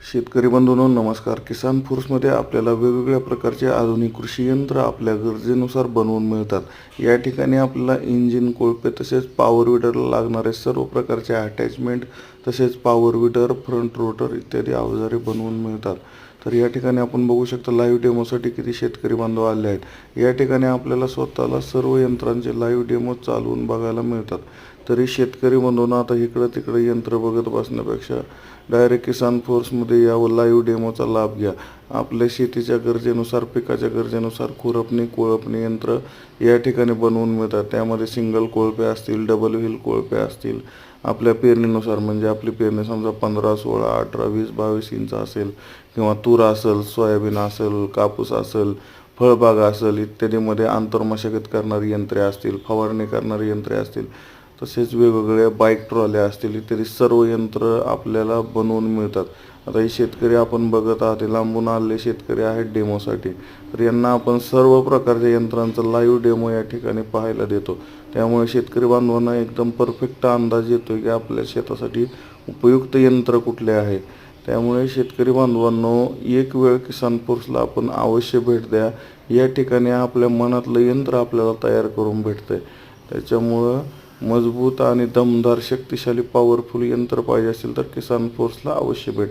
शेतकरी बंधूंनो नमस्कार. किसान फोर्समध्ये आपल्याला वेगवेगळ्या प्रकारचे आधुनिक कृषी यंत्र आपल्या गरजेनुसार बनवून मिळतात. या ठिकाणी आपल्याला इंजिन कोळपे तसेच पॉवर विडरला लागणारे सर्व प्रकारचे अटॅचमेंट तसेच पॉवर विडर फ्रंट रोटर इत्यादी अवजारे बनवून मिळतात. तर या ठिकाणी आपण बघू शकतो लाईव्ह डेमोसाठी किती शेतकरी बांधव आले आहेत. या ठिकाणी आपल्याला स्वतःला सर्व यंत्रांचे लाईव्ह डेमो चालवून बघायला मिळतात. तरी शेतकरी बंधूंना आता इकडं तिकडं यंत्र बघत बसण्यापेक्षा डायरेक्ट किसान फोर्समध्ये यावं लाईव्ह डेमोचा लाभ घ्या. आपल्या शेतीच्या गरजेनुसार पिकाच्या गरजेनुसार खुरपणी कोळपणी यंत्र या ठिकाणी बनवून मिळतात. त्यामध्ये सिंगल कोळपे असतील डबल व्हील कोळपे असतील. आपल्या पेरणीनुसार म्हणजे आपली पेरणी समजा पंधरा सोळा अठरा वीस बावीस इंच असेल किंवा तूर असेल सोयाबीन असेल कापूस असेल फळबाग असेल इत्यादीमध्ये आंतरमशागत करणारी यंत्रे असतील फवारणी करणारी यंत्रे असतील. तसेच वेगवेगळ्या बाईक ट्रॉल्या असतील तरी सर्व यंत्र आपल्याला बनवून मिळतात. आता हे शेतकरी आपण बघत आहात हे लांबून आलेले शेतकरी आहेत डेमोसाठी तर यांना आपण सर्व प्रकारच्या यंत्रांचा लाईव्ह डेमो या ठिकाणी पाहायला देतो. त्यामुळे शेतकरी बांधवांना एकदम परफेक्ट अंदाज येतो की आपल्या शेतासाठी उपयुक्त यंत्र कुठले आहे. त्यामुळे शेतकरी बांधवांनो एक वेळ किसान फोर्सला आपण अवश्य भेट द्या. या ठिकाणी आपल्या मनातलं यंत्र आपल्याला तयार करून भेटतंय. त्याच्यामुळं मजबूत आणि दमदार शक्तिशाली पॉवरफुल यंत्र पाहिजे असेल तर किसान फोर्सला अवश्य भेट.